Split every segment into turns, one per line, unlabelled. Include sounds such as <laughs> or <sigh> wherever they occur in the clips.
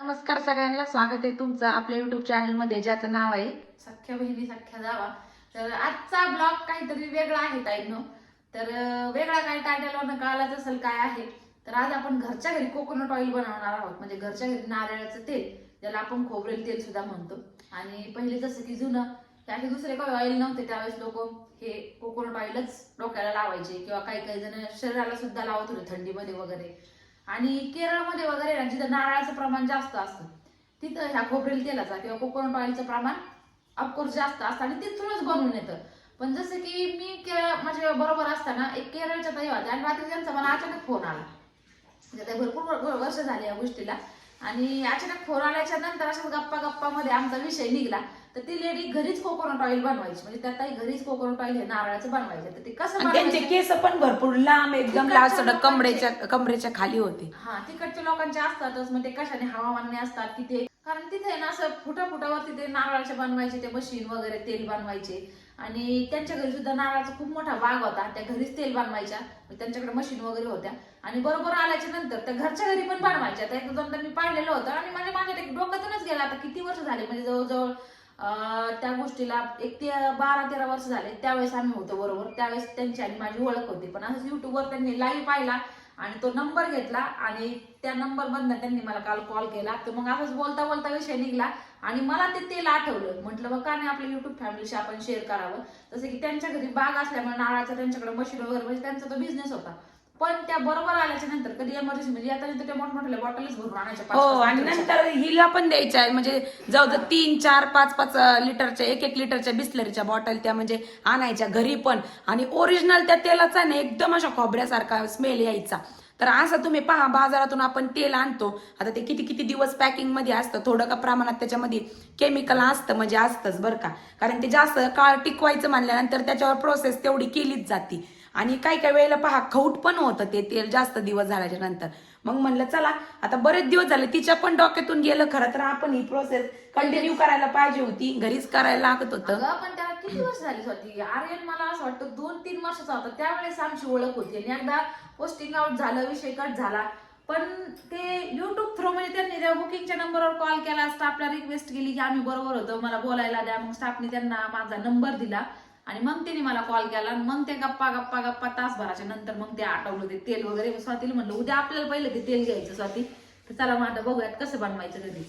नमस्कार सगळ्यांना स्वागत आहे तुमचं आपल्या युट्यूब चॅनलमध्ये ज्याचं नाव आहे
सख्या बहिणी सख्या जावा. तर आजचा ब्लॉग काहीतरी वेगळा आहे ताईनो. तर वेगळा काय टायटलवरनं कळालाच असेल काय आहे तर आज आपण घरच्या घरी कोकोनट ऑइल बनवणार आहोत. म्हणजे घरच्या घरी नारळाचं तेल ज्याला आपण खोबरेल तेल सुद्धा म्हणतो. आणि पहिले जसं की जुनं त्याचे दुसरे काही ऑइल नव्हते त्यावेळेस लोक हे कोकोनट ऑइलच डोक्याला लावायचे किंवा काही काही जण शरीराला सुद्धा लावत होते थंडीमध्ये वगैरे. आणि केरळमध्ये वगैरे ना जिथं नारळाचं प्रमाण जास्त असतं तिथं ह्या खोबरेल तेलाचा किंवा कोकोनट ऑइलचं प्रमाण ऑफकोर्स जास्त असतं आणि तिथूनच बनवून येतं. पण जसं की मी केरळ माझ्या बरोबर असताना एक केरळच्या ताई होत्या आणि रात्री त्यांचा मला अचानक फोन आला. म्हणजे भरपूर वर्ष झाले या गोष्टीला. आणि अचानक फोन आल्याच्यानंतर अशाच गप्पा गप्पामध्ये आमचा विषय निघाला. तर ती लेडी घरीच कोकोनट ऑइल बनवायची. म्हणजे त्या ताई घरीच कोकोनट ऑइल हे नारळाचं बनवायचे. तर ते कसं
आणि त्यांचे
बनवायचे?
केस पण भरपूर लांब एकदम
तिकडच्या
लास्ट
लोकांचे-
कमरेच्या कमरेच्या खाली होते.
हा तिकडच्या लोकांचे असतातच मग ते कशाने हवामानाने असतात की ते कारण तिथे आहे ना असं फुटा फुटावरती ते नारळाचे बनवायचे ते मशीन वगैरे तेल बनवायचे. आणि त्यांच्या घरी सुद्धा नारळाचा खूप मोठा बाग होता. त्या घरीच तेल बनवायच्या. मग त्यांच्याकडे मशीन वगैरे होत्या. आणि बरोबर आल्याच्यानंतर त्या घरच्या घरी पण बनवायच्या. त्या एकदा दोनदा मी पाहिलेलं होतं. आणि म्हणजे माझ्या ते डोक्यातूनच गेला. आता किती वर्ष झाले? म्हणजे जवळजवळ त्या गोष्टीला एक ते बारा तेरा वर्ष झाले. त्यावेळेस आम्ही होतो बरोबर. त्यावेळेस त्यांची आणि माझी ओळख होती. पण असंच युट्यूबवर त्यांनी लाईव्ह पाहिला आणि तो नंबर घेतला आणि त्या नंबर मधनं त्यांनी मला काल कॉल केला. तर मग असंच बोलता बोलता विषय निघला आणि मला ते तेल आठवलं. म्हटलं बघ का नाही आपल्या युट्यूब फॅमिलीशी आपण शेअर करावं? जसं की त्यांच्या घरी बाग असल्यामुळे नारळाचा त्यांच्याकडे मशीन वगैरे म्हणजे त्यांचा तो बिझनेस होता. पण त्या बरोबर आल्याच्यानंतर कधी एमर्जन्सी म्हणजे आता तर त्या मोठमोठ्या बॉटलच भरून आणायच्या पाच-
हो
पाच
आणि
लिटरच्या.
नंतर हिला पण द्यायच्या आहे. म्हणजे जवळजवळ तीन चार पाच पाच लिटरच्या एक एक लिटरच्या बिस्लरीच्या बॉटल त्या म्हणजे आणायच्या घरी पण. आणि ओरिजिनल त्या तेलाचा ना एकदम अशा खोबऱ्यासारखा स्मेल यायचा. तर असं तुम्ही पहा बाजारातून आपण तेल आणतो. आता ते किती किती दिवस पॅकिंगमध्ये असतं थोडं का प्रमाणात त्याच्यामध्ये केमिकल असतं म्हणजे असतंच बरं का. कारण ते जास्त काळ टिकवायचं म्हणल्यानंतर त्याच्यावर प्रोसेस तेवढी केलीच जाते. आणि काही काही वेळेला पहा खौट पण होतं ते तेल जास्त दिवस झाल्याच्यानंतर. मग म्हणलं चला आता बरेच दिवस झाले तिच्या पण डोक्यातून गेलं खरं तर आपण ही प्रोसेस कंटिन्यू करायला पाहिजे होती घरीच करायला लागत होतं.
अगं पण त्याला किती वर्ष झाली होती? आर्यन मला असं वाटतं दोन तीन वर्षाचा होता. त्यावेळेस आमची ओळख होती आणि एकदा पोस्टिंग आउट झालं विषय कट झाला. पण ते युट्यूब थ्रू म्हणजे त्यांनी त्या बुकिंगच्या नंबरवर कॉल केला स्टाफला रिक्वेस्ट केली की आम्ही बरोबर होतो मला बोलायला द्या. मग स्टाफने त्यांना माझा नंबर दिला. आणि मग तिने मला कॉल केला आणि मग ते गप्पा गप्पा गप्पा तासभराच्या नंतर मग ते आठवलं ते तेल वगैरे स्वातीला म्हणलं उद्या आपल्याला पहिलं ते तेल घ्यायचं स्वाती. तर चला मग आता बघूयात कसं बनवायचं कधी.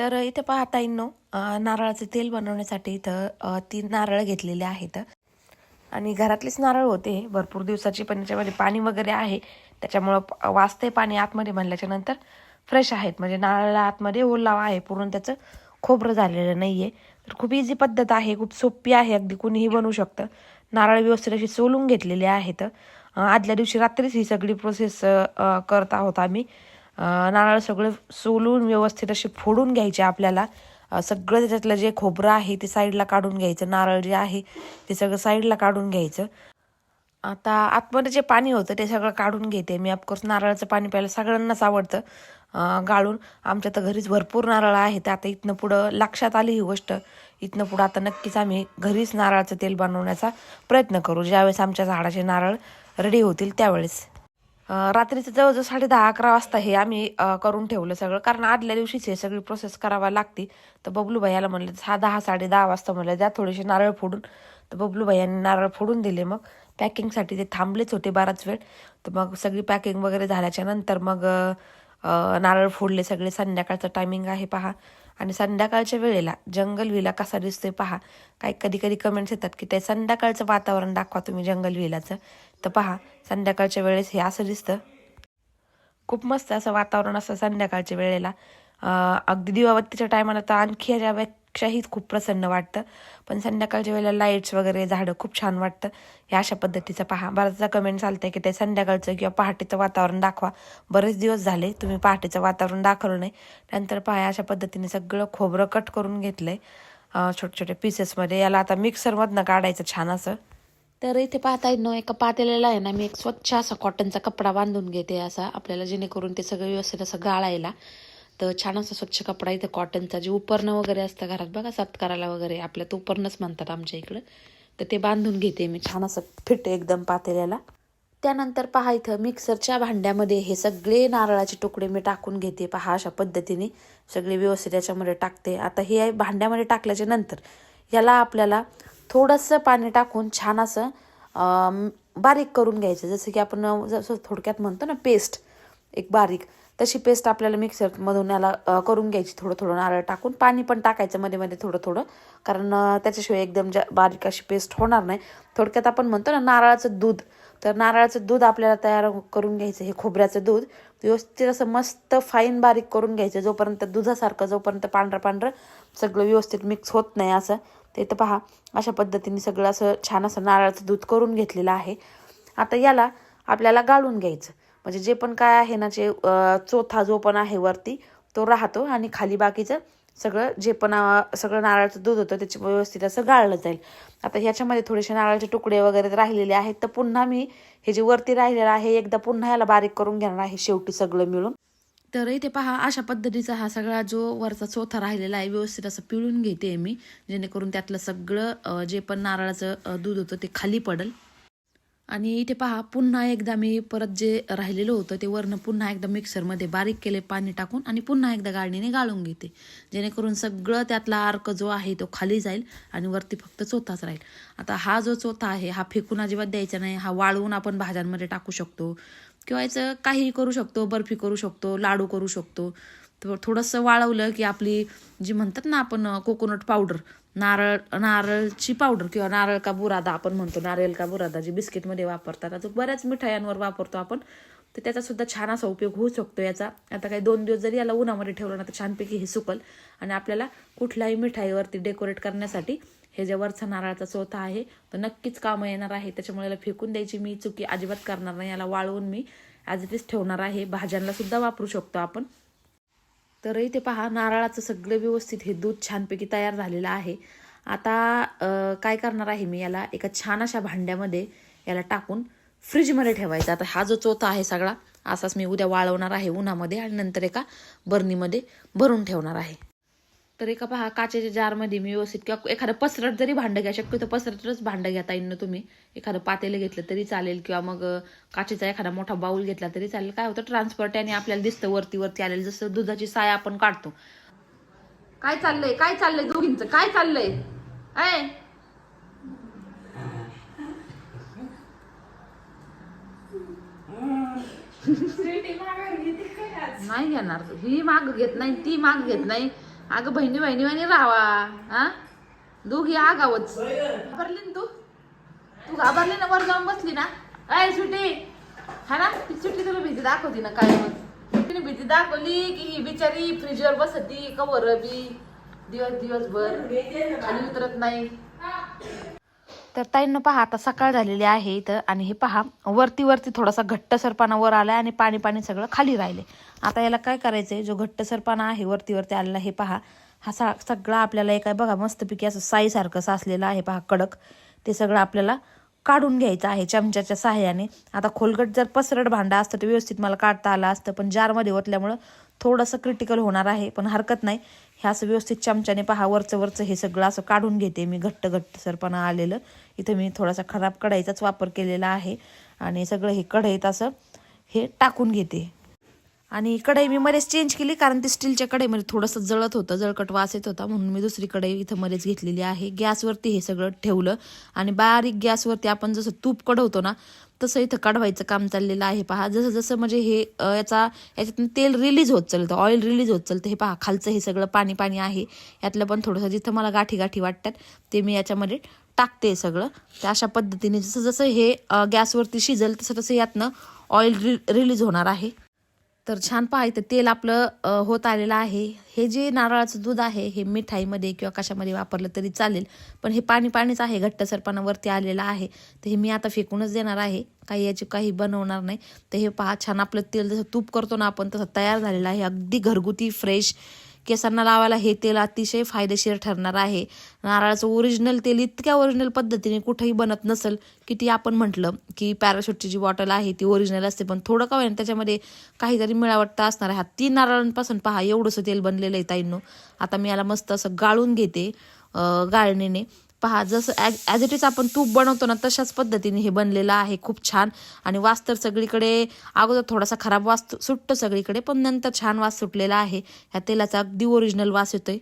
तर इथे पाहता येईन नारळाचं तेल बनवण्यासाठी इथं तीन नारळ घेतलेले आहेत. आणि घरातलेच नारळ होते. भरपूर दिवसाची पण याच्यामध्ये पाणी वगैरे आहे. त्याच्यामुळं वाचते पाणी आतमध्ये म्हणल्याच्या नंतर फ्रेश आहेत. म्हणजे नारळाला आतमध्ये ओलावा आहे. पूर्ण त्याचं खोबरं झालेलं नाही आहे तर खूप इझी पद्धत आहे. खूप सोपी आहे. अगदी कुणीही बनवू शकतं. नारळ व्यवस्थित अशी सोलून घेतलेले आहेत. आदल्या दिवशी रात्रीच ही सगळी प्रोसेस करत आहोत आम्ही. नारळ सगळं सोलून व्यवस्थित असे फोडून घ्यायचे आपल्याला. सगळं त्याच्यातलं जे खोबरं आहे ते साईडला काढून घ्यायचं. नारळ जे आहे ते सगळं साईडला काढून घ्यायचं. आता आतमध्ये जे पाणी होतं ते सगळं काढून घेते मी. ऑफकोर्स नारळाचं पाणी प्यायला सगळ्यांनाच आवडतं गाळून. आमच्या तर घरीच भरपूर नारळ आहेत. आता इथनं पुढं लक्षात आली ही गोष्ट. इथनं पुढं आता नक्कीच आम्ही घरीच नारळाचं तेल बनवण्याचा प्रयत्न करू. ज्यावेळेस आमच्या झाडाचे नारळ रेडी होतील त्यावेळेस. रात्रीचं जवळजवळ साडे दहा अकरा वाजता हे आम्ही करून ठेवलं सगळं. कारण आदल्या दिवशीच हे सगळी प्रोसेस करावा लागते. तर बबलू भैयाला म्हणलं हा दहा साडे दहा वाजता म्हणलं द्या थोडेसे नारळ फोडून. तर बबलू भैयाने नारळ फोडून दिले मग. पॅकिंगसाठी ते थांबलेच होते बराच वेळ. तर मग सगळी पॅकिंग वगैरे झाल्याच्यानंतर मग नारळ फोडले सगळे संध्याकाळचं टायमिंग आहे पहा. आणि संध्याकाळच्या वेळेला जंगल विला कसा दिसतोय पहा. काही कधी कधी कमेंट्स येतात की ते संध्याकाळचं वातावरण दाखवा तुम्ही जंगल विलाचं तर पहा संध्याकाळच्या वेळेस हे असं दिसतं. खूप मस्त असं वातावरण असतं संध्याकाळच्या वेळेला. अगदी दिवाबत्तीच्या टायमाला तर आणखी याच्यापेक्षाही खूप प्रसन्न वाटतं. पण संध्याकाळच्या वेळेला लाईट्स वगैरे झाडं खूप छान वाटतं. ह्या अशा पद्धतीचं पहा. बऱ्याचदा कमेंट आहे की ते संध्याकाळचं किंवा पहाटेचं वातावरण दाखवा. बरेच दिवस झाले तुम्ही पहाटेचं वातावरण दाखवलं नाही. नंतर पहा अशा पद्धतीने सगळं खोबरं कट करून घेतलंय.
छोटे छोटे पीसेसमध्ये याला आता मिक्सरमधनं काढायचं छान असं. तर इथे पाहता येईल ना एका पातेल्याला आहे ना मी एक स्वच्छ असा कॉटनचा कपडा बांधून घेते असा. आपल्याला जेणेकरून ते सगळं व्यवस्थित असं गाळायला. तर छान असा स्वच्छ कपडा इथं कॉटनचा जे उपरणं वगैरे असतं घरात बघा सत्काराला वगैरे आपल्या तर उपरणंच म्हणतात आमच्या इकडं. तर ते बांधून घेते मी छान असं फिट एकदम पातेल्याला. त्यानंतर पहा इथं मिक्सरच्या भांड्यामध्ये हे सगळे नारळाचे तुकडे मी टाकून घेते पहा अशा पद्धतीने. सगळे व्यवस्थित याच्यामध्ये टाकते. आता हे भांड्यामध्ये टाकल्याच्या नंतर याला आपल्याला थोडंसं पाणी टाकून छान असं बारीक करून घ्यायचं. जसं की आपण जसं थोडक्यात म्हणतो ना पेस्ट एक बारीक. तशी पेस्ट आपल्याला मिक्सरमधून याला करून घ्यायची थोडं थोडं नारळ टाकून. पाणी पण टाकायचं मध्ये मध्ये थोडं थोडं. कारण त्याच्याशिवाय एकदम जा बारीक अशी पेस्ट होणार नाही. थोडक्यात आपण म्हणतो ना नारळाचं दूध. तर नारळाचं दूध आपल्याला तयार करून घ्यायचं हे खोबऱ्याचं दूध. व्यवस्थित असं मस्त फाईन बारीक करून घ्यायचं. जोपर्यंत दुधासारखं जोपर्यंत पांढरं पांढरं सगळं व्यवस्थित मिक्स होत नाही असं. ते तर पहा अशा पद्धतीने सगळं असं छान असं नारळाचं दूध करून घेतलेलं आहे. आता याला आपल्याला गाळून घ्यायचं. म्हणजे जे पण काय आहे ना जे चोथा जो पण आहे वरती तो राहतो आणि खाली बाकीचं सगळं जे पण सगळं नारळाचं दूध होतं त्याचे व्यवस्थित असं गाळलं जाईल. आता ह्याच्यामध्ये थोडेसे नारळाचे तुकडे वगैरे राहिलेले आहेत. तर पुन्हा मी हे जे वरती राहिलेलं आहे एकदा पुन्हा याला बारीक करून घेणार आहे शेवटी सगळं मिळून. तर इथे पहा अशा पद्धतीचा हा सगळा जो वरचा चोथा राहिलेला आहे व्यवस्थित असं पिळून घेते मी जेणेकरून त्यातलं सगळं जे पण नारळाचं दूध होतं ते खाली पडेल. आणि इथे पहा पुन्हा एकदा मी परत जे राहिलेलं होतं ते वरनं पुन्हा एकदा मिक्सरमध्ये बारीक केले पाणी टाकून आणि पुन्हा एकदा गाळणीने गाळून घेते. जेणेकरून सगळं त्यातला अर्क जो आहे तो खाली जाईल आणि वरती फक्त चोथाच राहील. आता हा जो चोथा आहे हा फेकून अजिबात द्यायचा नाही. हा वाळवून आपण भाज्यांमध्ये टाकू शकतो. किंवा याचं काहीही करू शकतो बर्फी करू शकतो लाडू करू शकतो. तर थोडंसं वाळवलं की आपली जी म्हणतात ना आपण कोकोनट पावडर नारळ नारळची पावडर किंवा नारळ का बुरादा आपण म्हणतो नारळ का बुरादा जी बिस्किटमध्ये वापरतात. आता बऱ्याच मिठायांवर वापरतो आपण तर त्याचा सुद्धा छान असा उपयोग होऊ शकतो याचा. आता काही दोन दिवस जरी याला उन्हामध्ये ठेवलं ना तर छानपैकी हे सुकल. आणि आपल्याला कुठल्याही मिठाईवरती डेकोरेट करण्यासाठी हे जे वरचा नारळाचा चोथा आहे तो नक्कीच कामं येणार आहे. त्याच्यामुळे याला फेकून द्यायची मी चुकी अजिबात करणार नाही. याला वाळवून मी ॲज इट इज ठेवणार आहे. भाज्यांना सुद्धा वापरू शकतो आपण. तर इथे पहा नारळाचं सगळं व्यवस्थित हे दूध छानपैकी तयार झालेलं आहे. आता काय करणार आहे मी याला? एका छान अशा भांड्यामध्ये याला टाकून फ्रीजमध्ये ठेवायचा. आता हा जो चोथा आहे सगळा असाच मी उद्या वाळवणार आहे उन्हामध्ये आणि नंतर एका बर्नीमध्ये भरून ठेवणार आहे. तर एका पहा काचेच्या जारमध्ये मी व्यवस्थित किंवा एखादं पसरट जरी भांडं घ्या शक्यतो पसरटच भांडं घेता येईल ना तुम्ही. एखादं पातेलं घेतलं तरी चालेल किंवा मग काचेचा एखादा मोठा बाऊल घेतला तरी चालेल. काय होतं ट्रान्सपर्ट आणि आपल्याला दिसतं वरती वरती आलेलं जसं दुधाची साय आपण काढतो.
काय चाललंय? काय चाललंय दोघींचं? काय चाललंय? ऐ! <laughs> नाही घेणार. ही माग घेत नाही ती माग घेत नाही. अगं बहिणी बहिणी बहिणी राहावा हा? दोघी आगावच. घाबरली ना तू? तू घाबरली ना वर जाऊन बसली ना? अय सुटी. हा ना? ती सुटी तुला भीती दाखवती ना काय मग? तिने भीती दाखवली की ही बिचारी फ्रीजवर बसती कवर बी. दिवस दिवसभर. खाली उतरत नाही.
तर ताईंना पहा आता सकाळ झालेली आहे इथं आणि हे पहा वरती वरती थोडासा घट्टसरपणा वर आलाय आणि पाणी पाणी सगळं खाली राहिले. आता याला काय करायचंय? जो घट्टसरपणा आहे वरती वरती आलेला हे पहा हा सा सगळा आपल्याला एक आहे बघा मस्तपैकी असं साईसारखं साचलेलं आहे पहा कडक. ते सगळं आपल्याला काढून घ्यायचं आहे चमच्याच्या सहाय्याने. आता खोलगट जर पसरट भांडा असतं तर व्यवस्थित मला काढता आलं असतं पण जारमध्ये ओतल्यामुळं थोडंसं क्रिटिकल होणार आहे पण हरकत नाही. हे असं व्यवस्थित चमच्याने पहा वरचं वरचं हे सगळं असं काढून घेते मी घट्ट घट्ट सरपणा आलेलं. इथं मी थोडासा खराब कढाईचाच वापर केलेला आहे आणि सगळं हे कढईत असं हे टाकून घेते. आणि कढई मी मध्येच चेंज केली कारण ती स्टीलच्या कढईमध्ये थोडंसं जळत होतं जळकट वास येत होता म्हणून मी दुसरी कढई इथं मध्येच घेतलेली आहे. गॅसवरती हे सगळं ठेवलं आणि बारीक गॅसवरती आपण जसं तूप कढवतो ना तसं इथं काढवायचं काम चाललेलं आहे. पहा जसं जसं म्हणजे हे याचा याच्यातून तेल रिलीज होत चालतं ऑइल रिलीज होत चालतं. हे पहा खालचं हे सगळं पाणी पाणी आहे. यातलं पण थोडंसं जिथं मला गाठी गाठी वाटतात ते मी याच्यामध्ये टाकते सगळं. तर अशा पद्धतीने जसं जसं हे गॅसवरती शिजल तसं तसं यातनं ऑइल रि रिलीज होणार आहे. तर छान पहा तेल आपलं होत आलेलं आहे. हे जे नारळाचं दूध आहे हे मिठाईमध्ये किंवा कशामध्ये वापरलं तरी चालेल. पण हे पाणी पाणीच आहे घट्टसरपणावरती आलेलं आहे. तर हे मी आता फेकूनच देणार आहे. काही याची काही बनवणार नाही. तर हे पहा छान आपलं तेल जसं तूप करतो ना आपण तसं तयार झालेलं आहे. अगदी घरगुती फ्रेश केसांना लावायला हे तेल अतिशय फायदेशीर ठरणार आहे. नारळाचं ओरिजिनल तेल इतक्या ओरिजिनल पद्धतीने कुठेही बनत नसेल की ती आपण म्हटलं की पॅराशूटची जी बॉटल आहे ती ओरिजिनल असते. पण थोडं का होईना त्याच्यामध्ये काहीतरी मिळावट असणार आहे. हा तीन नारळांपासून पहा एवढंसं तेल बनलेलं आहे ताईंनो. आता मी याला मस्त असं गाळून घेते गाळणीने. पहा जसं ॲज इट इज आपण तूप बनवतो ना तशाच पद्धतीने हे बनलेलं आहे. खूप छान. आणि वास तर सगळीकडे अगोदर थोडासा खराब वास सुटतो सगळीकडे पण नंतर छान वास सुटलेला आहे. ह्या तेलाचा अगदी ओरिजिनल वास येतोय.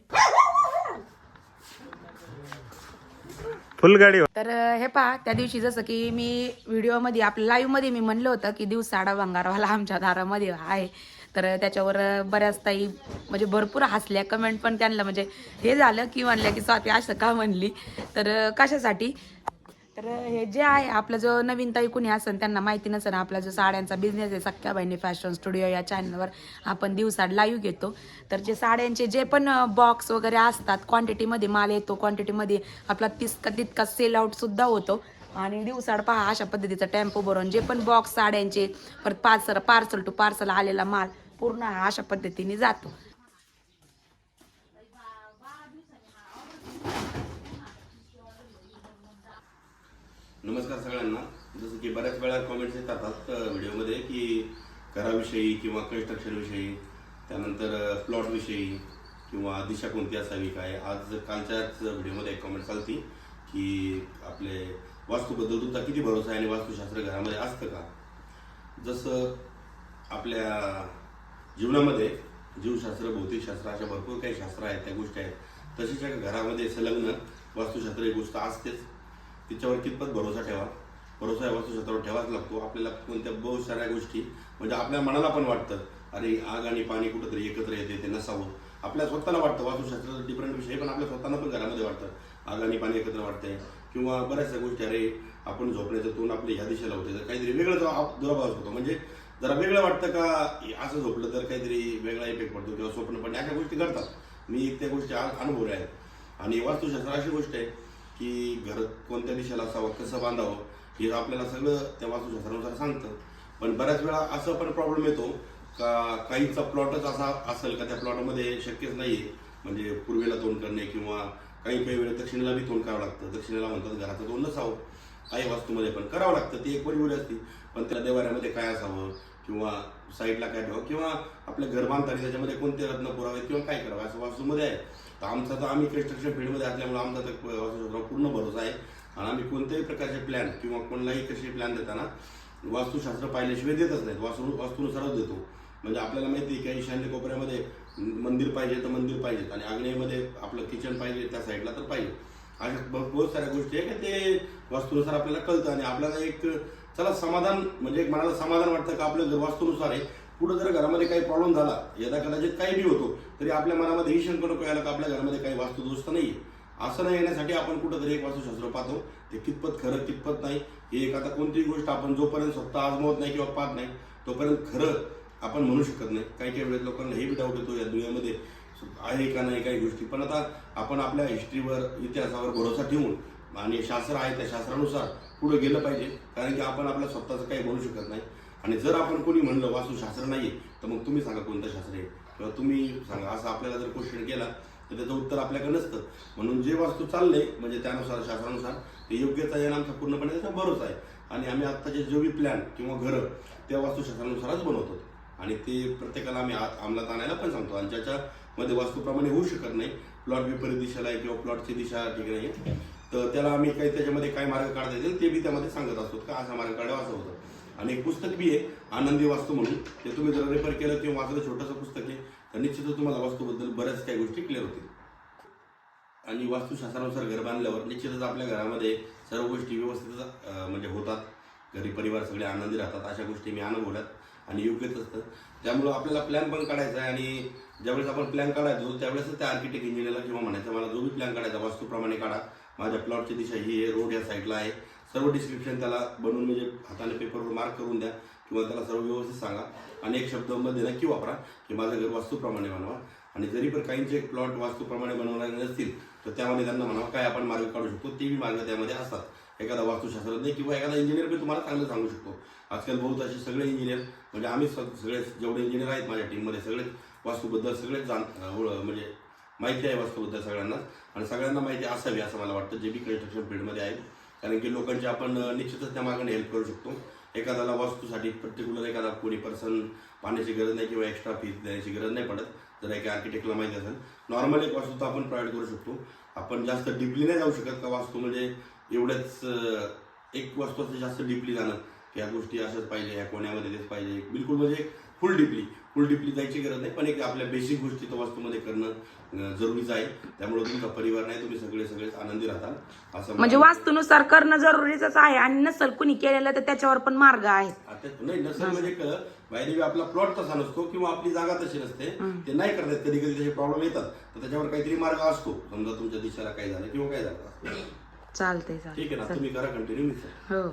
फुल गाडी
तर हे पहा त्या दिवशी जसं की मी व्हिडिओमध्ये आपल्या लाईव्हमध्ये मी म्हणलं होतं की दिवसाडा भंगारवाला आमच्या दारामध्ये आहे. तर त्याच्यावर बऱ्याच ताई म्हणजे भरपूर हसल्या कमेंट पण त्यांना म्हणजे हे झालं की म्हणल्या की स्वाती असं का म्हणली? तर कशासाठी? तर हे जे आहे आपलं जो नवीन ताई कुणी असेल त्यांना माहिती नसेल आपला जो साड्यांचा बिझनेस आहे सख्या बहिणी फॅशन स्टुडिओ या चॅनलवर आपण दिवसाड लाईव्ह घेतो. तर जे साड्यांचे जे पण बॉक्स वगैरे असतात क्वांटिटीमध्ये माल येतो क्वांटिटीमध्ये आपला तितका तितका सेल आउटसुद्धा होतो. आणि दिवसाड पहा अशा पद्धतीचा टेम्पो भरून जे पण बॉक्स साड्यांचे परत पार्सल पार्सल टू पार्सल आलेला माल पूर्ण हा अशा पद्धतीने जातो.
नमस्कार सगळ्यांना. जसं की बऱ्याच वेळा कॉमेंट्स येतात व्हिडिओमध्ये की घराविषयी किंवा कन्स्ट्रक्शनविषयी त्यानंतर प्लॉटविषयी किंवा दिशा कोणती असावी काय? आज कालच्याच व्हिडिओमध्ये एक कॉमेंट चालती की आपले वास्तूबद्दल तुमचा किती भरोसा आहे आणि वास्तुशास्त्र घरामध्ये असतं का? जसं आपल्या जीवनामध्ये जीवशास्त्र भौतिकशास्त्र अशा भरपूर काही शास्त्र आहेत त्या गोष्टी आहेत. तशीच एका घरामध्ये संलग्न वास्तुशास्त्र ही गोष्ट असतेच. तिच्यावर कितपत भरोसा ठेवा? भरोसा या वास्तुशास्त्रावर ठेवाच लागतो. आपल्याला कोणत्या बहुत साऱ्या गोष्टी म्हणजे आपल्या मनाला पण वाटतं अरे आग आणि पाणी कुठंतरी एकत्र येते ते नसावं. आपल्या स्वतःला वाटतं वास्तुशास्त्राचा डिफरंट विषय पण आपल्या स्वतःला पण घरामध्ये वाटतं. आग आणि पाणी एकत्र वाटतंय. किंवा बऱ्याचशा गोष्टी अरे आपण झोपण्याचं तोंड आपल्या ह्या दिशेला होते तर काहीतरी वेगळं दुराभास होतो. म्हणजे जरा वेगळं वाटतं का असं झोपलं तर काहीतरी वेगळा इफेक्ट पडतो किंवा स्वप्न पडणे अशा गोष्टी घडतात. मी त्या गोष्टी आज अनुभवल्या आहेत. आणि वास्तुशास्त्र अशी गोष्ट आहे की घर कोणत्या दिशेला असावं कसं बांधावं हे आपल्याला सगळं त्या वास्तुशास्त्रानुसार सांगतं. पण बऱ्याच वेळा असं पण प्रॉब्लेम येतो का काहीचा प्लॉटच असा असेल का त्या प्लॉटमध्ये शक्यच नाही म्हणजे पूर्वेला तोंड करणे किंवा काही काही वेळेस दक्षिणेला बी तोंड करावं लागतं. दक्षिणेला म्हणतात घराचं तोंड नसावं. काही वास्तूमध्ये पण करावं लागतं. ती एक बरोबर असते. पण त्या देवाऱ्यामध्ये काय असावं किंवा साईडला काय ठेवावं किंवा आपलं घर बांधताना त्याच्यामध्ये कोणते रत्न पुरावे किंवा काय करावं? असं वास्तूमध्ये आहे. तर आमचा तर आम्ही कन्स्ट्रक्शन फील्डमध्ये असल्यामुळे आमचा तर पूर्ण भरोसा आहे. आणि आम्ही कोणत्याही प्रकारचे प्लॅन किंवा कोणालाही कसे प्लॅन देताना वास्तुशास्त्र पाहिल्याशिवाय देतच नाहीत. वास्तू वास्तूनुसारच देतो. म्हणजे आपल्याला माहिती आहे की ईशान्य कोपऱ्यामध्ये मंदिर पाहिजे तर मंदिर पाहिजेत आणि आग्नेयमध्ये आपलं किचन पाहिजे त्या साईडला तर पाहिजे. अशा बहुत साऱ्या गोष्टी आहे की ते वास्तूनुसार आपल्याला कळतं आणि आपल्याला एक चला समाधान म्हणजे एक मनाला समाधान वाटतं का आपलं वास्तूनुसार आहे पुढे जर घरामध्ये काही प्रॉब्लेम झाला यदा कदाचित काही बी होतो तरी आपल्या मनामध्ये ही शंका नको यायला का आपल्या घरामध्ये काही वास्तुदोष नाही असं नाही येण्यासाठी आपण कुठंतरी एक वास्तुशास्त्र पाहतो. ते कितपत खरं कितपत नाही हे एक आता कोणतीही गोष्ट आपण जोपर्यंत स्वतः आजमावत नाही किंवा पाहत नाही तोपर्यंत खरं आपण म्हणू शकत नाही. काही काही वेळेस लोकांना हे बी डाऊट येतो या दुनियामध्ये आहे का नाही काही गोष्टी. पण आता आपण आपल्या हिस्ट्रीवर इतिहासावर भरोसा ठेवून आणि शास्त्र आहे त्या शास्त्रानुसार पुढे गेलं पाहिजे. कारण की आपण आपल्या स्वतःचं काही म्हणू शकत नाही. आणि जर आपण कोणी म्हणलं वास्तुशास्त्र नाही तर मग तुम्ही सांगा कोणतं शास्त्र आहे. किंवा तुम्ही सांगा असं आपल्याला जर क्वेश्चन केला तर त्याचं उत्तर आपल्याकडे नसतं. म्हणून जे वास्तू चाललंय म्हणजे त्यानुसार शास्त्रानुसार ते योग्यच आहे आणि आमचा पूर्णपणे त्याचा भरोसा आहे. आणि आम्ही आत्ताचे जो बी प्लॅन किंवा घरं त्या वास्तुशास्त्रानुसारच बनवतो. आणि ते प्रत्येकाला आम्ही आत अंमलात आणायला पण सांगतो. आणि ज्याच्यामध्ये वास्तूप्रमाणे होऊ शकत नाही प्लॉट विपरीत दिशेला आहे किंवा प्लॉटची दिशा ठीक नाही तर त्याला आम्ही काही त्याच्यामध्ये काय मार्ग काढता येतील ते बी त्यामध्ये सांगत असतो. का असा मार्ग काढावा असं होतं. आणि एक पुस्तक बी आहे आनंदी वास्तू म्हणून. ते तुम्ही जर रेफर केलं किंवा वाचलं छोटंसं पुस्तक आहे. तर निश्चितच तुम्हाला वास्तूबद्दल बऱ्याच काही गोष्टी क्लिअर होतील. आणि वास्तुशास्त्रानुसार घर बांधल्यावर निश्चितच आपल्या घरामध्ये सर्व गोष्टी व्यवस्थित म्हणजे होतात. घरी परिवार सगळे आनंदी राहतात अशा गोष्टी मी अनुभवल्यात आणि योग्यच असतं. त्यामुळं आपल्याला प्लॅन पण काढायचा आहे आणि ज्यावेळेस आपण प्लॅन काढायचो त्यावेळेस त्या आर्किटेक्ट इंजिनियरला किंवा म्हणायचं मला जो बी प्लॅन काढायचा वास्तूप्रमाणे काढा. माझ्या प्लॉटची दिशा ही आहे रोड या साईडला आहे. सर्व डिस्क्रिप्शन त्याला बनवून म्हणजे हाताने पेपरवर मार्क करून द्या किंवा त्याला सर्व व्यवस्थित सांगा. आणि एक शब्दामध्ये नक्की वापरा की माझं घर वास्तूप्रमाणे बनवा. आणि जरी पण काहींचे प्लॉट वास्तूप्रमाणे बनवणारे नसतील तर त्यामध्ये त्यांना म्हणावं काय आपण मार्ग काढू शकतो? ते बी मार्ग त्यामध्ये असतात. एखादा वास्तुशास्त्रज्ञ किंवा एखादा इंजिनियर पण तुम्हाला चांगलं सांगू शकतो. आजकाल बहुत असे सगळे इंजिनियर म्हणजे आम्ही सगळे जेवढे इंजिनियर आहेत माझ्या टीममध्ये सगळे वास्तूबद्दल सगळेच जाण ओळ- म्हणजे माहिती आहे वास्तूबद्दल सगळ्यांना. आणि सगळ्यांना माहिती असावी असं मला वाटतं जे बी कन्स्ट्रक्शन फील्डमध्ये आहे कारण की लोकांची आपण निश्चितच त्या मागणी हेल्प करू शकतो. एखाद्याला वास्तूसाठी पर्टिक्युलर एखादा कोणी पर्सन पाण्याची गरज नाही किंवा एक्स्ट्रा फीस देण्याची गरज नाही पडत. जर एका आर्किटेक्टला माहिती असेल. नॉर्मल एक वास्तू तर आपण प्रोव्हाइड करू शकतो. आपण जास्त डीपली नाही जाऊ शकत का वास्तू म्हणजे एवढ्याच एक वास्तू असं जास्त डीपली जाणं. की या गोष्टी अशाच पाहिजे या कोण्यामध्ये तेच पाहिजे. बिलकुल म्हणजे फुल डीपली फुल डीपली जायची गरज नाही पण एक आपल्या बेसिक गोष्टी तर वास्तूमध्ये करणं जरुरीचं आहे. त्यामुळे तुमचा परिवार नाही तुम्ही सगळे सगळेच आनंदी राहताल. असं
म्हणजे. वास्तूनुसार करणं जरुरीच आहे आणि नसल कुणी केलेलं तर त्याच्यावर पण मार्ग आहे.
आता नाही नसेल म्हणजे कळलं बाहेर आपला प्लॉट तसा नसतो किंवा आपली जागा तशी नसते. ते नाही करतात कधी कधी त्याचे प्रॉब्लेम येतात. तर त्याच्यावर काहीतरी मार्ग असतो. समजा तुमच्या दिशेला काय झालं किंवा काय झालं
चालतंय
ठीक आहे ना तुम्ही करा कंटिन्यू
हो.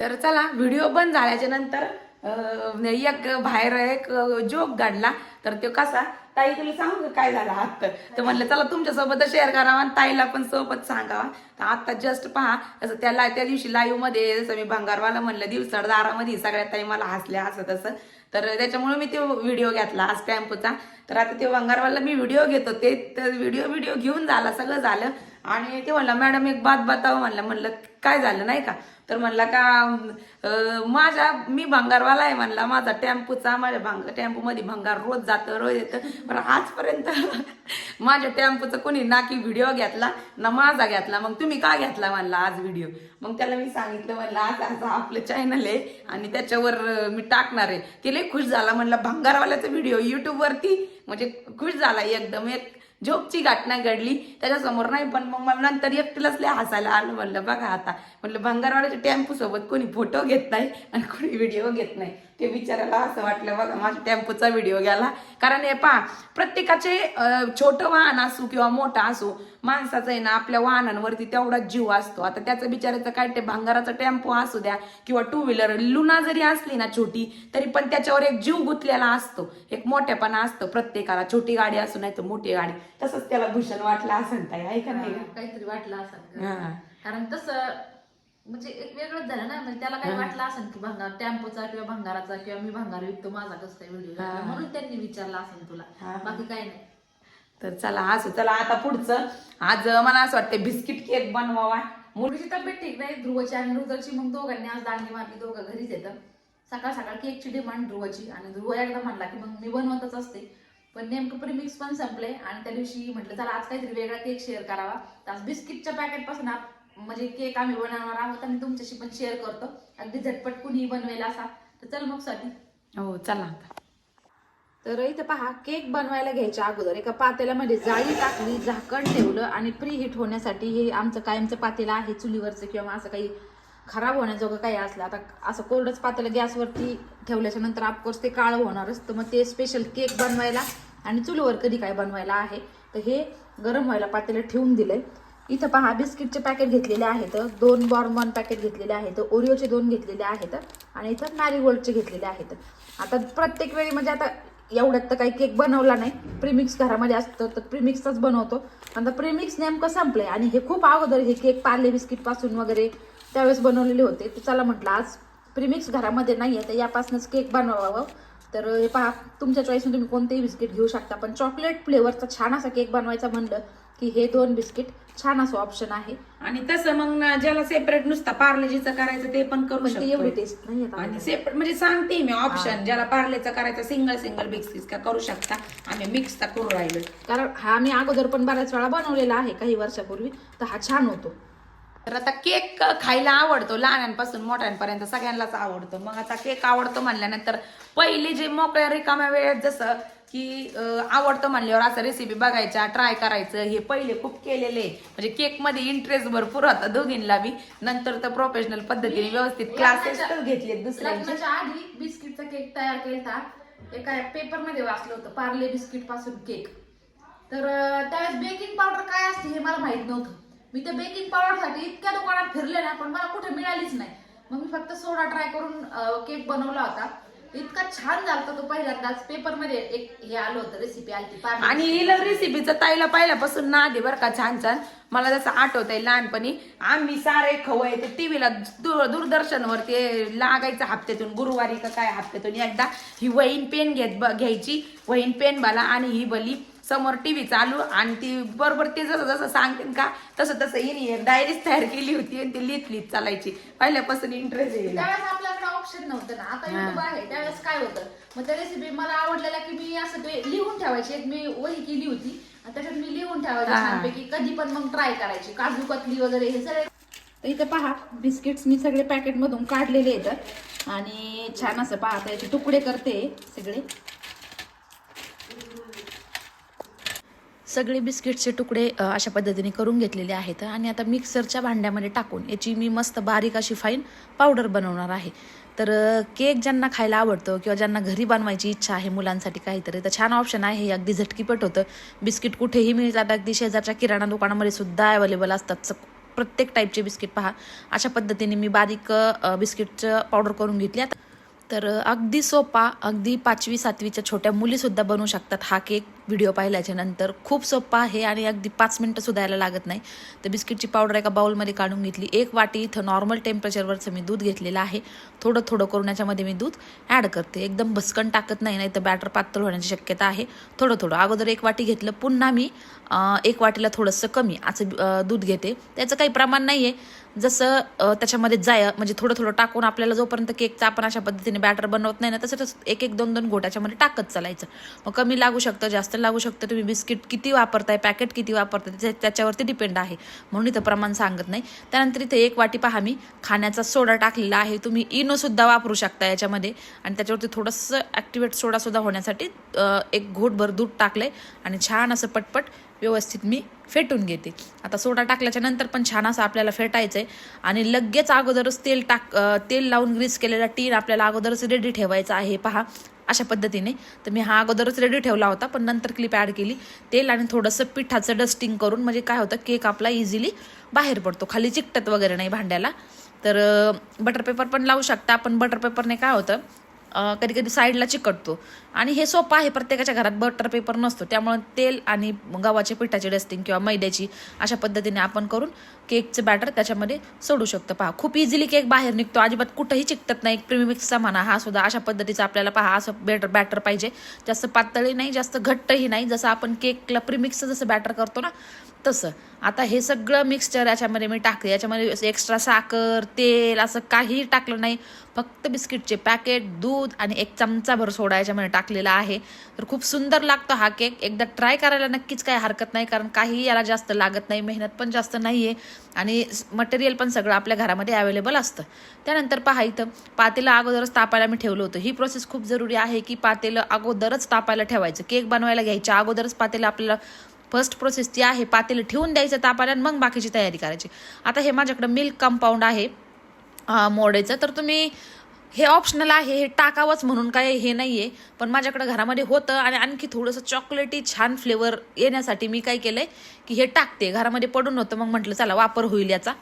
तर चला व्हिडिओ बंद झाल्याच्यानंतर एक बाहेर एक जोक काढला तर तो कसा ताई तुला सांगू काय झालं आत्ता तर म्हणलं चला तुमच्यासोबत शेअर करावा आणि ताईला पण सोबत सांगावा. तर आत्ता जस्ट पहा असं त्याला त्या दिवशी लाईव्हमध्ये जसं मी भंगारवाला म्हणलं दिवसाड दारामध्ये सगळ्या ताई मला हसल्या असं तसं. तर त्याच्यामुळे मी तो व्हिडिओ घेतला आज टॅम्पूचा तर आता ते भंगारवाला मी व्हिडिओ घेतो ते तर व्हिडिओ व्हिडिओ घेऊन झाला सगळं झालं. आणि ते म्हणला मॅडम एक बात बताव म्हणलं. म्हणलं काय झालं नाही का? तर म्हणला का माझ्या मी भंगारवाला आहे म्हणला. माझा टेम्पूचा माझ्या भंग टेम्पूमध्ये भंगार रोज जातं रोज येतं. पण आजपर्यंत <laughs> माझ्या टेम्पूचा कोणी ना की व्हिडिओ घेतला ना माझा घेतला. मग तुम्ही का घेतला? म्हणला आज व्हिडिओ. मग त्याला मी सांगितलं म्हणलं आज आता आपलं चॅनल आहे आणि त्याच्यावर मी टाकणार आहे. ते लई खुश झाला. म्हणलं भंगारवाल्याचा व्हिडिओ युट्यूबवरती म्हणजे खुश झाला एकदम एक जोकची घटना घडली त्याच्यासमोर नाही पण मग मला नंतर एकटीलाच लय हसायला आलं. म्हणलं बघा आता. म्हणलं भंगारवाड्याच्या टेम्पू सोबत कोणी फोटो घेत नाही आणि कोणी व्हिडिओ घेत नाही. ते विचारायला असं वाटलं बघा माझ्या टेम्पोचा व्हिडिओ गेला कारण हे पहा प्रत्येकाचे छोटं वाहन असू किंवा मोठं असू माणसाचं आहे ना आपल्या वाहनांवरती तेवढाच जीव असतो. आता त्याचं बिचारायचं काय ते भांगाराचा टेम्पो असू द्या किंवा टू व्हीलर लुना जरी असली ना छोटी तरी पण त्याच्यावर एक जीव गुंतलेला असतो. एक मोठेपणा असतो प्रत्येकाला छोटी गाडी असू नाही तर मोठी गाडी. तसंच त्याला भूषण वाटलं असं ताई आहे का नाही?
काहीतरी वाटलं असं. कारण तसं म्हणजे एक वेगळंच झालं ना म्हणजे त्याला काही वाटलं असेल की भंगार टेम्पोचा किंवा भंगाराचा किंवा मी भंगार विकतो माझा कसं काय व्हिडिओ म्हणून त्यांनी विचारलं असेल तुला. बाकी काही नाही.
तर चला असं चला आता पुढचं. आज मला असं वाटतं बिस्किट केक बनवावा.
मुलीची तब्येत ठीक नाही ध्रुवची आणि रुद्रची मग दोघांनी आज दांडी मारली दोघं घरीच येतं सकाळ सकाळ केकची डिमांड ध्रुवची आणि ध्रुव एकदा म्हणला की मग मी बनवतच असते. पण नेमकं प्रीमिक्स पण संपले आणि त्या दिवशी म्हटलं चला आज काहीतरी वेगळा केक शेअर करावा. तर आज बिस्किटच्या पॅकेटपासून आप- म्हणजे केक आम्ही बनवणार आहोत आणि तुमच्याशी पण शेअर करतो. अगदी झटपट कुणीही बनवेल असा. तर चल मग साठी
हो चला
तर इथं पहा केक बनवायला घ्यायच्या अगोदर एका पातेल्यामध्ये जाळी टाकली झाकण ठेवलं आणि प्री हिट होण्यासाठी हे आमचं कायमचं पातेलं आहे चुलीवरचं किंवा असं काही खराब होण्याजोगं काही असलं. आता असं कोरडंच पातेलं गॅसवरती ठेवल्याच्या नंतर ऑफकोर्स ते काळं होणारच. तर मग ते स्पेशल केक बनवायला आणि चुलीवर कधी काय बनवायला आहे तर हे गरम व्हायला पातेलं ठेवून दिलंय. इथं पहा बिस्किटचे पॅकेट घेतलेले आहेत दोन बॉर्मॉन पॅकेट घेतलेले आहेत ओरिओचे दोन घेतलेले आहेत आणि इथं मॅरीगोल्डचे घेतलेले आहेत. आता प्रत्येक वेळी म्हणजे आता एवढ्यात तर काही केक बनवला नाही. प्रीमिक्स घरामध्ये असतं तर प्रीमिक्सचाच बनवतो. आता प्रीमिक्स नेमकं संपलंय आणि हे खूप अगोदर हे केक पार्ले बिस्किटपासून वगैरे त्यावेळेस बनवलेले होते. तर चला म्हटलं आज प्रीमिक्स घरामध्ये नाही आहे तर यापासूनच केक बनवावं. तर हे पहा तुमच्या चॉईसने तुम्ही कोणतेही बिस्किट घेऊ शकता. पण चॉकलेट फ्लेवरचा छान असा केक बनवायचा म्हणलं की हे दोन बिस्किट छान असं ऑप्शन आहे.
आणि तसं मग ना ज्याला सेपरेट नुसता पार्लेजीचं करायचं ते पण करू
पण ते एवढी
शकतो
टेस्ट नाही येत
आणि सेपरेट म्हणजे सांगते मी ऑप्शन ज्याला पार्लेचं करायचं सिंगल सिंगल बिस्किट का करू शकता. आम्ही मिक्सचा करू राहिलो.
कारण हा मी अगोदर पण बऱ्याच वेळा बनवलेला आहे काही वर्षापूर्वी. तर हा छान होतो.
तर आता केक खायला आवडतो लहानांपासून मोठ्यांपर्यंत सगळ्यांनाच आवडतो. मग आता केक आवडतो म्हणल्यानंतर पहिले जे मोकळ्या रिकाम्या वेळेत जसं की आवडतं म्हणल्यावर असं रेसिपी बघायच्या ट्राय करायचं. हे पहिले खूप केलेले. म्हणजे केकमध्ये इंटरेस्ट भरपूर होता दोघींना बी. नंतर तर प्रोफेशनल पद्धतीने व्यवस्थित क्लासेस घेतले दुसऱ्यांचे
आधी बिस्किटचा केक तयार केला एका पेपरमध्ये वाचलं होतं पार्ले बिस्किटपासून केक तर त्यावेळेस बेकिंग पावडर काय असते हे मला माहीत नव्हतं. मी त्या बेकिंग पावडरसाठी इतक्या दुकानात फिरले ना पण मला कुठे मिळालीच नाही. मग मी फक्त सोडा ट्राय करून केक बनवला होता.
इतका छान झालता तो पहिल्यांदाच. पेपरमध्ये एक हे आलं होतं रेसिपी आली होती
आणि हिला रेसिपीचं ताईला पहिल्यापासून ना दे बरं का छान छान. मला जसं आठवत आहे लहानपणी आम्ही सारे खवय ते टीव्हीला दूरदर्शनवर ते लागायचं हप्त्यातून गुरुवारी का काय हप्त्यातून एकदा. ही वहीन पेन घेत ब- घ्यायची. वहीन पेन बाला आणि ही बली. समोर टीव्ही चालू आणि ती बरोबर ते जसं जसं सांगते का तसं तसं हिने डायरीच तयार केली होती आणि ती लिहित लिहित चालायची. पहिल्यापासून इंटरेस्ट येईल
त्यावेळेस आपल्याकडे ऑप्शन नव्हतं ना. आता युट्यूब आहे त्यावेळेस काय होतं? मग त्या रेसिपी मला आवडलेला की मी असं ते लिहून ठेवायची. एक मी वही केली होती. आणि त्याच्यात मी लिहून ठेवायची
हा.
छानपैकी. कधी पण मग ट्राय करायची. काजू कतली वगैरे हे सगळे. तर इथं पहा बिस्किट्स मी सगळे पॅकेट मधून काढलेले आहेत. आणि छान असं पहा आता याचे तुकडे करते सगळे.
सगळे बिस्किटचे तुकडे अशा पद्धतीने करून घेतलेले आहेत. आणि आता मिक्सरच्या भांड्यामध्ये टाकून याची मी मस्त बारीक अशी फाईन पावडर बनवणार आहे. तर केक ज्यांना खायला आवडतं किंवा ज्यांना घरी बनवायची इच्छा आहे मुलांसाठी काहीतरी तर छान ऑप्शन आहे. हे अगदी झटकीपट होतं. बिस्किट कुठेही मिळतात. अगदी शेजारच्या किराणा दुकानामध्ये सुद्धा अवेलेबल असतात. स- प्रत्येक टाईपचे बिस्किट पहा. अशा पद्धतीने मी बारीक बिस्किटचं पावडर करून घेतली आता. तर अगदी सोपा अगदी पाचवी सातवीच्या छोट्या मुलीसुद्धा बनवू शकतात हा केक. व्हिडिओ पाहिल्याच्या नंतर खूप सोपं आहे आणि अगदी पाच मिनटं सुद्धा यायला लागत नाही. तर बिस्किटची पावडर एका बाउलमध्ये काढून घेतली. एक वाटी इथं नॉर्मल टेम्परेचरवरचं मी दूध घेतलेलं आहे. थोडं थोडं करून याच्यामध्ये मी दूध ॲड करते. एकदम भस्कन टाकत नाही नाही तर बॅटर पातळ होण्याची शक्यता आहे. थोडं थोडं. अगोदर एक वाटी घेतलं पुन्हा मी एक वाटीला थोडंसं कमी असं दूध घेते. त्याचं काही प्रमाण नाही आहे जसं त्याच्यामध्ये जाय म्हणजे थोडं थोडं टाकून आपल्याला जोपर्यंत केकचा आपण अशा पद्धतीने बॅटर बनवत नाही ना तसं तसं एक एक दोन दोन घोट्याच्यामध्ये टाकत चालायचं. मग कमी लागू शकतं जास्त लागू शकतं. तुम्ही बिस्किट किती वापरताय पॅकेट किती वापरताय त्याच्यावरती डिपेंड आहे. म्हणून इथं प्रमाण सांगत नाही. त्यानंतर इथे एक वाटी पहा मी. खाण्याचा सोडा टाकलेला आहे. तुम्ही इनोसुद्धा वापरू शकता याच्यामध्ये. आणि त्याच्यावरती थोडंसं ॲक्टिवेट सोडासुद्धा होण्यासाठी एक घोटभर दूध टाकलं आहे आणि छान असं पटपट व्यवस्थित मी फेटून घेते. आता सोडा टाकल्याच्या नंतर पण छान असं आपल्याला फेटायचं आहे आणि लगेच अगोदरच तेल टाक तेल लावून ग्रीस केलेला टीन आपल्याला अगोदरच रेडी ठेवायचा आहे. पहा. अशा पद्धतीने. तर मी हा अगोदरच रेडी ठेवला होता पण नंतर क्लिप ॲड केली. तेल आणि थोडंसं पिठाचं डस्टिंग करून म्हणजे काय होतं केक आपला इझिली बाहेर पडतो. खाली चिकटत वगैरे नाही भांड्याला. तर बटर पेपर पण लावू शकता. पण बटर पेपरने काय होतं कधी कधी साईडला चिकटतो. आणि हे सोपं आहे प्रत्येकाच्या घरात बटर पेपर नसतो. त्यामुळे तेल आणि गव्हाच्या पिठाची डस्टिंग किंवा मैद्याची अशा पद्धतीने आपण करून केकचं बॅटर त्याच्यामध्ये सोडू शकतो. पहा खूप इझिली केक बाहेर निघतो. अजिबात कुठंही चिकटत नाही. प्रीमिक्सचा म्हणा हा सुद्धा अशा पद्धतीचा आपल्याला पहा असं बॅटर बॅटर पाहिजे. जास्त पातळही नाही जास्त घट्टही नाही. जसं आपण केकला प्रीमिक्सचं जसं बॅटर करतो ना तसं. आता हे सगळं मिक्सचर याच्यामध्ये मी टाकते याच्यामध्ये एक्स्ट्रा साखर तेल असं काहीही टाकलं नाही. फक्त बिस्किटचे पॅकेट दूध आणि एक चमचाभर सोडा याच्यामध्ये टाकलेला आहे. तर खूप सुंदर लागतो हा केक एकदा ट्राय करायला नक्कीच काही हरकत नाही कारण काही याला जास्त लागत नाही. मेहनत पण जास्त नाही आहे आणि मटेरियल पण सगळं आपल्या घरामध्ये अवेलेबल असतं. त्यानंतर पहा इथं पातेलं अगोदरच तापायला मी ठेवलं होतं. ही प्रोसेस खूप जरुरी आहे की पातेलं अगोदरच तापायला ठेवायचं. केक बनवायला घ्यायच्या अगोदरच पातेलं आपल्याला फर्स्ट प्रोसेस ती आहे पातेलं ठेवून द्यायचं तापायला आणि मग बाकीची तयारी करायची. आता हे माझ्याकडं मिल्क कंपाऊंड आहे मोडेचं. तर तुम्ही हे ऑप्शनल आहे हे टाकावंच म्हणून काय हे नाही आहे पण माझ्याकडे घरामध्ये होतं आणि आणखी थोडंसं चॉकलेटी छान फ्लेवर येण्यासाठी मी काय केलंय की हे टाकते. घरामध्ये पडून होतं मग म्हटलं चला वापर होईल याचा.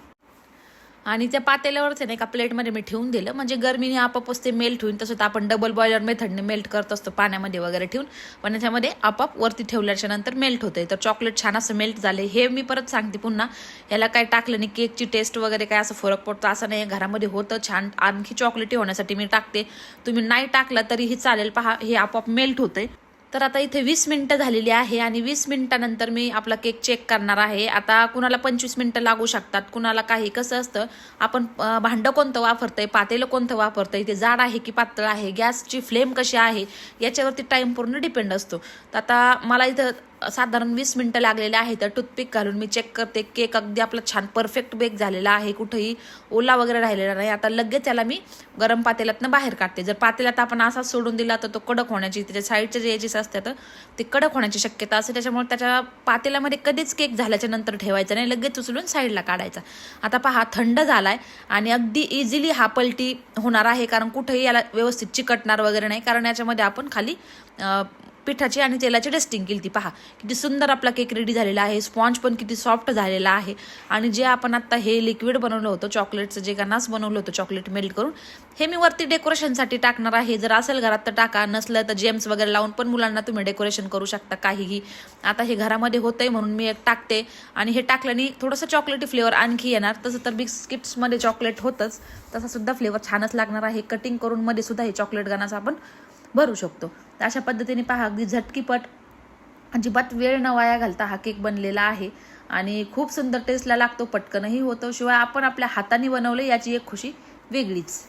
आणि त्या पातेल्यावरच नाही का प्लेटमध्ये मी ठेवून दिलं. म्हणजे गरमीने आपापच ते मेल्ट होईल. तसं तर आपण डबल बॉयलर मेथडने मेल्ट करत असतो पाण्यामध्ये वगैरे ठेवून. पण याच्यामध्ये आपाप वरती ठेवल्याच्या नंतर मेल्ट होते तर चॉकलेट छान असं मेल्ट झाले हे मी परत सांगते पुन्हा. याला काय टाकलं नाही केकची टेस्ट वगैरे काय असं फरक पडतो असं नाही. घरामध्ये होतं छान. आणखी चॉकलेटी होण्यासाठी मी टाकते. तुम्ही नाही टाकलं तरीही चालेल. पहा हे आपोआप मेल्ट होते तर आता इथे वीस मिनटं झालेली आहे आणि वीस मिनटानंतर मी आपला केक चेक करणार आहे. आता कुणाला पंचवीस मिनटं लागू शकतात कुणाला काही कसं असतं आपण भांडं कोणतं वापरतंय पातेलं कोणतं वापरतंय ते जाड आहे की पातळ आहे गॅसची फ्लेम कशी आहे याच्यावरती टाईम पूर्ण डिपेंड असतो. तर आता मला इथं साधारण वीस मिनटं लागलेले आहे तर टूथपिक घालून मी चेक करते. केक अगदी आपला छान परफेक्ट बेक झालेला आहे. कुठेही ओला वगैरे राहिलेला नाही. आता लगेच त्याला मी गरम पातेल्यातनं बाहेर काढते. जर पातेल्यात आपण असाच सोडून दिला तर तो कडक होण्याची त्याच्या साईडचे जे एजेस असतात ते कडक होण्याची शक्यता असते. त्याच्यामुळे त्याच्या पातेल्यामध्ये कधीच केक झाल्याच्यानंतर ठेवायचा नाही. लगेच उचलून साईडला काढायचा. आता पहा थंड झाला आहे आणि अगदी इझिली हा पलटी होणार आहे कारण कुठेही याला व्यवस्थित चिकटणार वगैरे नाही. कारण याच्यामध्ये आपण खाली पिठाची आणि तेलाची टेस्टिंग केली ती पहा किती सुंदर आपला केक रेडी झालेला आहे. स्पॉन्ज पण किती सॉफ्ट झालेला आहे. आणि जे आपण आत्ता हे लिक्विड बनवलं होतं चॉकलेटचं जे गनास बनवलं होतं चॉकलेट मेल्ट करून हे मी वरती डेकोरेशनसाठी टाकणार आहे. जर असेल घरात तर टाका. नसलं तर जेम्स वगैरे लावून पण मुलांना तुम्ही डेकोरेशन करू शकता काहीही. आता हे घरामध्ये होतंय म्हणून मी एक टाकते. आणि हे टाकल्याने थोडंसं चॉकलेटी फ्लेवर आणखी येणार. तसं तर बिस्किट्समध्ये चॉकलेट होतंच. तसा सुद्धा फ्लेवर छानच लागणार आहे. कटिंग करून मध्ये सुद्धा हे चॉकलेट गनास आपण भरू शकतो. तर अशा पद्धतीने पहा अगदी झटकीपट अजिबात वेळ न वाया घालता हा केक बनलेला आहे. आणि खूप सुंदर टेस्टला लागतो पटकनही होतो. शिवाय आपण आपल्या हाताने बनवले याची एक खुशी वेगळीच.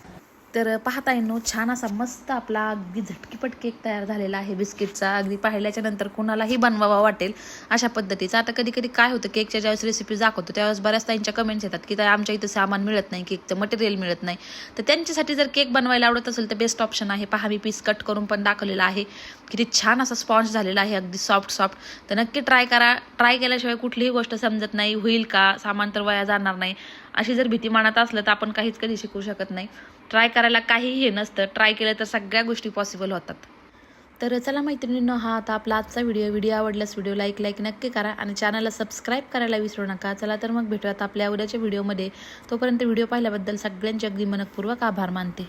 तर पाहता येईनो छान असा मस्त आपला अगदी झटकीपट केक तयार झालेला आहे बिस्किटचा. अगदी पाहिल्याच्या नंतर कोणालाही बनवावा वाटेल अशा पद्धतीचा. आता कधी कधी काय होतं केकच्या ज्यावेळेस रेसिपी दाखवतो त्यावेळेस बऱ्याच ताईंच्या कमेंट्स येतात की आमच्या इथं सामान मिळत नाही केकचं मटेरियल मिळत नाही. तर त्यांच्यासाठी जर केक बनवायला आवडत असेल तर बेस्ट ऑप्शन आहे. पहा मी पीस कट करून पण दाखवलेला आहे. किती छान असा स्पॉन्ज झालेला आहे अगदी सॉफ्ट सॉफ्ट तर नक्की ट्राय करा. ट्राय केल्याशिवाय कुठलीही गोष्ट समजत नाही होईल का? सामान तर वाया जाणार नाही. अशी जर भीती मनात असलं तर आपण काहीच कधी शिकू शकत नाही. ट्राय करायला काहीही हे नसतं. ट्राय केलं तर सगळ्या गोष्टी पॉसिबल होतात. तर चला मैत्रिणींनो हा आता आपला आजचा व्हिडिओ व्हिडिओ आवडल्यास व्हिडिओ लाईक लाईक नक्की करा आणि चॅनलला सबस्क्राईब करायला विसरू नका. चला तर मग भेटूयात आपल्या उद्याच्या व्हिडिओमध्ये तोपर्यंत व्हिडिओ पाहिल्याबद्दल सगळ्यांचे अगदी मनपूर्वक आभार मानते.